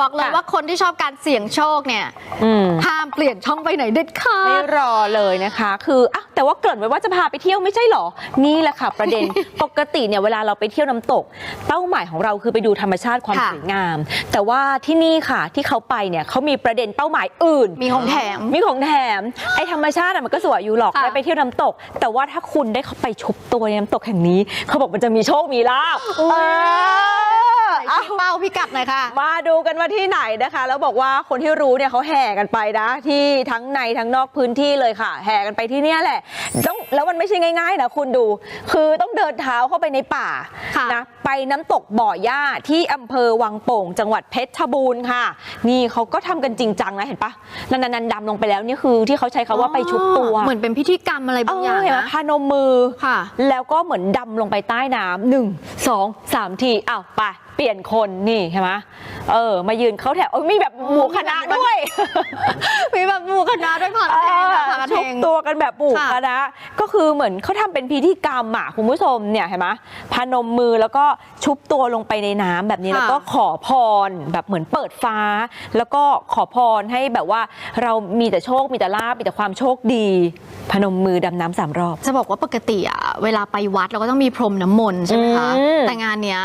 บอกเลยค่ะว่าคนที่ชอบการเสี่ยงโชคเนี่ยอืมห้ามเปลี่ยนช่องไปไหนเด็ดขาไม่ดรอเลยนะคะ คืออะแต่ว่าเกริ่นไว้ว่าจะพาไปเที่ยวไม่ใช่หรอ นี่แหละค่ะประเด็น ปกติเนี่ยเวลาเราไปเที่ยวน้ำตก เป้าหมายของเราคือไปดูธรรมชาติความค่ะสวยงาม แต่ว่าที่นี่ค่ะที่เขาไปเนี่ยเขามีประเด็นเป้าหมายอื่น มีของแถม มีของแถมไอ้ธรรมชาติอะมันก็สวยอยู่หรอกค่ะได้ไปเที่ยวน้ำตก แต่ว่าถ้าคุณได้เข้าไปชุบตัวในน้ำตกแห่งนี้ เขาบอกมันจะมีโชคมีลาภ เออไหนชี้เป้าพิกัดหน่อยค่ะ มาดูกันว่าที่ไหนนะคะ แล้วบอกว่าคนที่รู้เนี่ยเขาแห่กันไปนะ ที่ทั้งในทั้งนอกพื้นที่เลยค่ะ แห่กันไปที่เนี่ยแหละต้องแล้วมันไม่ใช่ง่ายๆนะคุณดู คือต้องเดินเท้าเข้าไปในป่าค่ะนะไปน้ำตกบ่อหญ้าที่อำเภอวังโป่ง จังหวัดเพชรบูรณ์ค่ะ นี่เขาก็ทำกันจริงจังนะเห็นปะนันนันๆดำลงไปแล้วนี่คือที่เขาใช้คาว่าไปชุบตัวเหมือนเป็นพิธีกรรมอะไรบางอย่างเเห็นไหมนะพานมมือค่ะ แล้วก็เหมือนดำลงไปใต้น้ำหนึ่งสองสามทีอ้าวไป เปลี่ยนคนนี่ใช่ไหมเออ มายืนเขาแถวเอ้ยมีแบบหมู่คณะด้วย มีแบบหมูคณะด้วยผ่านเพลงค่ะผ่านเพชุลบงตัวกันแบบหมู่ค่ะคณะก็คือเหมือนเขาทำเป็นพิธีกรรมอะคุณผู้ชมเนี่ยเห็นไหมพานมมือแล้วก็ชุบตัวลงไปในน้ำแบบนี้ค่ะแล้วก็ขอพรแบบเหมือนเปิดฟ้า แล้วก็ขอพรให้แบบว่าเรามีแต่โชคมีแต่ลาบมีแต่ความโชคดี พนมมือดำน้ำสามรอบ จะบอกว่าปกติอะเวลาไปวัดเราก็ต้องมีพรมน้ำมนต์ใช่ไหมคะอืมแต่งานเนี้ย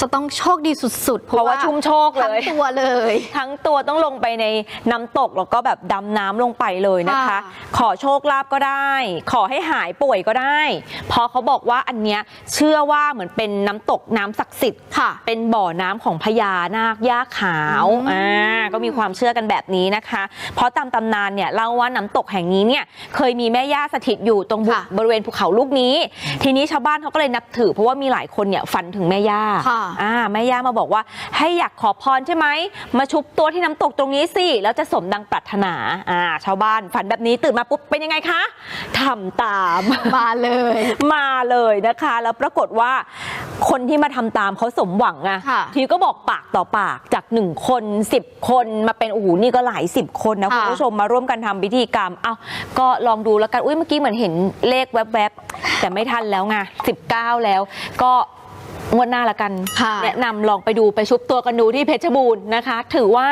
จะต้องโชคดีสุดๆ เพราะว่าชุ่มโชคเลย ทั้งตัวเลย ทั้งตัวต้องลงไปในน้ำตกแล้วก็แบบดำน้ำลงไปเลยนะคะค่ะขอโชคลาภก็ได้ ขอให้หายป่วยก็ได้เพราะเขาบอกว่าอันเนี้ยเชื่อว่าเหมือนเป็นน้ำตกน้ำศักดิ์สิทธิ์ค่ะ เป็นบ่อน้ำของพญานาคย่าขาวอืมอ่าก็มีความเชื่อกันแบบนี้นะคะ เพราะตามตำนานเนี่ยเล่าว่าน้ำตกแห่งนี้เนี่ยเคยมีแม่ย่าสถิตอยู่ตรงบุค่ะบริเวณภูเขาลูกนี้ ทีนี้ชาวบ้านเขาก็เลยนับถือ เพราะว่ามีหลายคนเนี่ยฝันถึงแม่ย่าค่ะอ่าแม่ย่ามาบอกว่า ให้อยากขอพรใช่ไหม มาชุบตัวที่น้ำตกตรงนี้สิ แล้วจะสมดังปรารถนาอ่าชาวบ้านฝันแบบนี้ตื่นมาปุ๊บเป็นยังไงคะทำตามมาเลย มาเลยนะคะ แล้วปรากฏว่าคนที่มาทำตามเขาสมหวังอะค่ะทีก็บอกปากต่อปากจากหนึ่งคนสิบคนมาเป็นโอ้โหนี่ก็หลายสิบคนนะค่ะคุณผู้ชมมาร่วมกันทำพิธีกรรมเอาก็ลองดูแล้วกันอุ้ยเมื่อกี้เหมือนเห็นเลขแวบๆแต่ไม่ทันแล้วไง19 แล้วก็ งวดหน้าละกันค่ะแนะนำลองไปดูไปชุบตัวกันดูที่เพชรบูรณ์นะคะ ถือว่า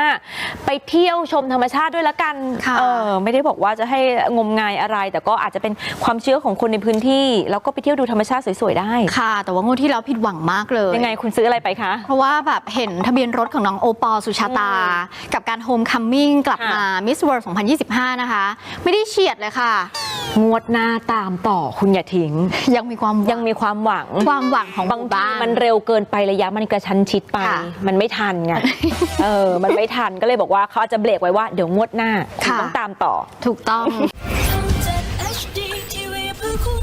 ไปเที่ยวชมธรรมชาติด้วยละกันค่ะเออไม่ได้บอกว่าจะให้งมงายอะไร แต่ก็อาจจะเป็นความเชื่อของคนในพื้นที่ แล้วก็ไปเที่ยวดูธรรมชาติสวยๆได้ค่ะ แต่ว่างวดที่แล้วผิดหวังมากเลยยังไงคุณซื้ออะไรไปคะ เพราะว่าแบบเห็นทะเบียนรถของน้องโอปอลสุชาตา กับการโฮมคัมมิ่งกลับค่ะมามิสเวิร์2025 นะคะ ไม่ได้เฉียดเลยค่ะงวดหน้าตามต่อคุณอย่าทิ้งยังมีความยังมีความหวังความหวังของบางหทีบ้นมันเร็วเกินไประยะมันกระชั้นชิดไป ค่ะมันไม่ทันไง เออ มันไม่ทันก็เลยบอกว่าเขาอาจจะเบรกไว้ว่าเดี๋ยวงวดหน้าคุณค่ะ ต้องตามต่อ ถูกต้องทำจาก HD TV เพื่อคุณ